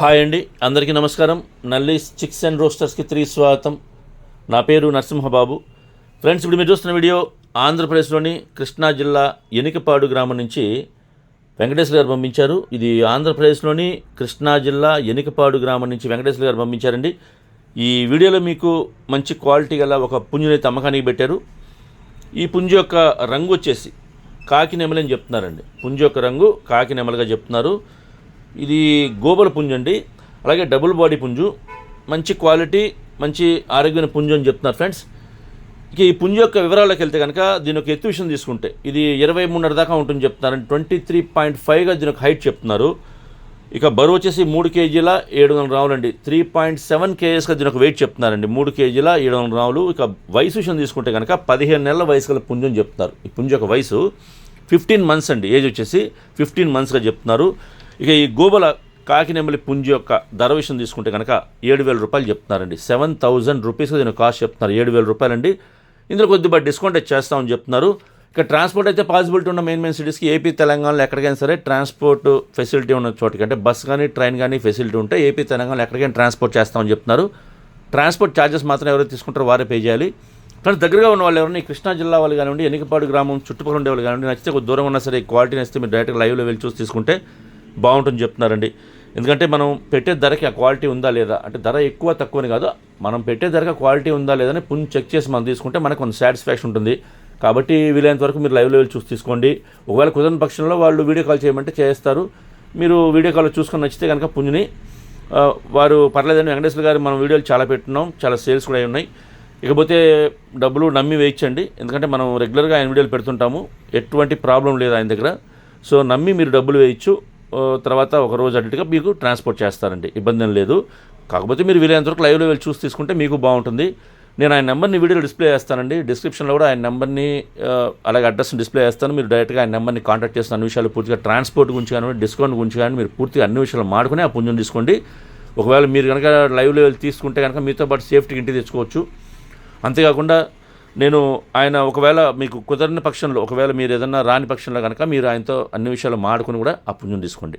Hi అండి అందరికీ నమస్కారం. నల్లీస్ చిక్స్ అండ్ రోస్టర్స్కి తిరిగి స్వాగతం. నా పేరు నరసింహబాబు. ఫ్రెండ్స్ ఇప్పుడు మీరు చూస్తున్న వీడియో ఆంధ్రప్రదేశ్లోని కృష్ణా జిల్లా ఎనికపాడు గ్రామం నుంచి వెంకటేశ్వర గారు పంపించారు. ఇది ఆంధ్రప్రదేశ్లోని కృష్ణా జిల్లా ఎనికపాడు గ్రామం నుంచి వెంకటేశ్వర గారు పంపించారండి. ఈ వీడియోలో మీకు మంచి క్వాలిటీ గల ఒక పుంజునైతే అమ్మకానికి పెట్టారు. ఈ పుంజు యొక్క రంగు వచ్చేసి కాకి నెమలి అని చెప్తున్నారండి. పుంజ యొక్క రంగు కాకి నెమలిగా చెప్తున్నారు. ఇది గోబల పుంజు అండి. అలాగే డబుల్ బాడీ పుంజు. మంచి క్వాలిటీ మంచి ఆరోగ్యమైన పుంజు అని చెప్తున్నారు ఫ్రెండ్స్. ఇక ఈ పుంజు యొక్క వివరాలకు వెళ్తే కనుక దీని యొక్క ఎత్తు విషయం తీసుకుంటే ఇది ఇరవై మూడున్నర దాకా ఉంటుంది చెప్తున్నారు ట్వంటీ త్రీ పాయింట్ ఫైవ్గా దీని యొక్క హైట్ చెప్తున్నారు. ఇక బరువు వచ్చేసి మూడు కేజీల ఏడు వందల రావులండి. త్రీ పాయింట్ సెవెన్ కేజెస్గా దీని ఒక వెయిట్ చెప్తున్నారండి. మూడు కేజీల ఏడు వందల రావులు. ఇక వయసు విషయం తీసుకుంటే కనుక పదిహేను నెలల వయసు గల పుంజు అని చెప్తున్నారు. ఈ పుంజ యొక్క వయసు ఫిఫ్టీన్ మంత్స్ అండి. ఏజ్ వచ్చేసి ఫిఫ్టీన్ మంత్స్గా చెప్తున్నారు. ఇక ఈ గోబల కాకినెమ్మలి పుంజు యొక్క ధర విషయం తీసుకుంటే కనుక ఏడు వేల రూపాయలు చెప్తున్నారండి. సెవెన్ థౌజండ్ రూపీస్గా దీని కాస్ట్ చెప్తున్నారు. ఏడు వేల రూపాయలండి. ఇందులో కొద్దిగా డిస్కౌంట్ అయితే చేస్తామని చెప్తున్నారు. ఇక ట్రాన్స్పోర్ట్ అయితే పాసిబిలిటీ ఉన్న మెయిన్ మెయిన్ సిటీస్కి ఏపీ తెలంగాణలో ఎక్కడికైనా సరే ట్రాన్స్పోర్ట్ ఫెసిలిటీ ఉన్న చోటికి అంటే బస్ కానీ ట్రైన్ కానీ ఫెసిలిటీ ఉంటే ఏపీ తెలంగాణలో ఎక్కడికైనా ట్రాన్స్పోర్ట్ చేస్తామని చెప్తున్నారు. ట్రాన్స్పోర్ట్ ఛార్జెస్ మాత్రం ఎవరైతే తీసుకుంటారో వారే పే చేయాలి. ఫ్రెండ్స్ దగ్గరగా ఉన్న వాళ్ళు ఎవరైనా కృష్ణా జిల్లా వాళ్ళు కానివ్వండి ఎన్నికపాడు గ్రామం చుట్టుపక్కల ఉండే వాళ్ళు కానివ్వండి నచ్చితే కొద్ది దూరం ఉన్నా సరే క్వాలిటీ నచ్చితే మీరు డైరెక్ట్గా లైవ్లో వెళ్ళి చూసి తీసుకుంటే బాగుంటుంది చెప్తున్నారండి. ఎందుకంటే మనం పెట్టే ధరకి ఆ క్వాలిటీ ఉందా లేదా? అంటే ధర ఎక్కువ తక్కువని కాదు. మనం పెట్టే ధరకి క్వాలిటీ ఉందా లేదా అని చెక్ చేసి మనం తీసుకుంటే మనకు కొంత సాటిస్ఫాక్షన్ ఉంటుంది. కాబట్టి వీలైనంత వరకు మీరు లైవ్ లెవెల్ చూసి తీసుకోండి. ఒకవేళ కుదరని పక్షంలో వాళ్ళు వీడియో కాల్ చేయమంటే చేస్తారు. మీరు వీడియో కాల్ చూసుకొని నచ్చితే కనుక పుంజుని వారు పర్లేదని వెంకటేశ్వర గారు మనం వీడియోలు చాలా పెట్టున్నాం. చాలా సేల్స్ కూడా అయి ఉన్నాయి. ఇకపోతే డబ్బులు నమ్మి వేయించండి. ఎందుకంటే మనం రెగ్యులర్గా ఆయన వీడియోలు పెడుతుంటాము. ఎటువంటి ప్రాబ్లం లేదు ఆయన దగ్గర. సో నమ్మి మీరు డబ్బులు వేయచ్చు. తర్వాత ఒక రోజు అటుగా మీకు ట్రాన్స్పోర్ట్ చేస్తారండి. ఇబ్బంది ఏం లేదు. కాకపోతే మీరు వీలైనంత వరకు లైవ్లో వెళ్ళి చూసి తీసుకుంటే మీకు బాగుంటుంది. నేను ఆయన నెంబర్ని వీడియోలో డిస్ప్లే చేస్తానండి. డిస్క్రిప్షన్లో కూడా ఆయన నెంబర్ని అలాగే అడ్రస్ని డిస్ప్లే చేస్తాను. మీరు డైరెక్ట్గా ఆయన నెంబర్ని కాంటాక్ట్ చేసిన అన్ని విషయాలు పూర్తిగా ట్రాన్స్పోర్ట్ గురించి కానీ డిస్కౌంట్ గురించి కానీ మీరు పూర్తిగా అన్ని విషయాలు మాడుకుని ఆ పుంజం తీసుకోండి. ఒకవేళ మీరు కనుక లైవ్ లెవెల్ తీసుకుంటే కనుక మీతో పాటు సేఫ్టీకి ఇంటికి తెచ్చుకోవచ్చు. అంతేకాకుండా నేను ఆయన ఒకవేళ మీకు కుదరని పక్షంలో ఒకవేళ మీరు ఏదన్నా రాని పక్షంలో కనుక మీరు ఆయనతో అన్ని విషయాలు మాడుకుని కూడా ఆ పుణ్యం తీసుకోండి.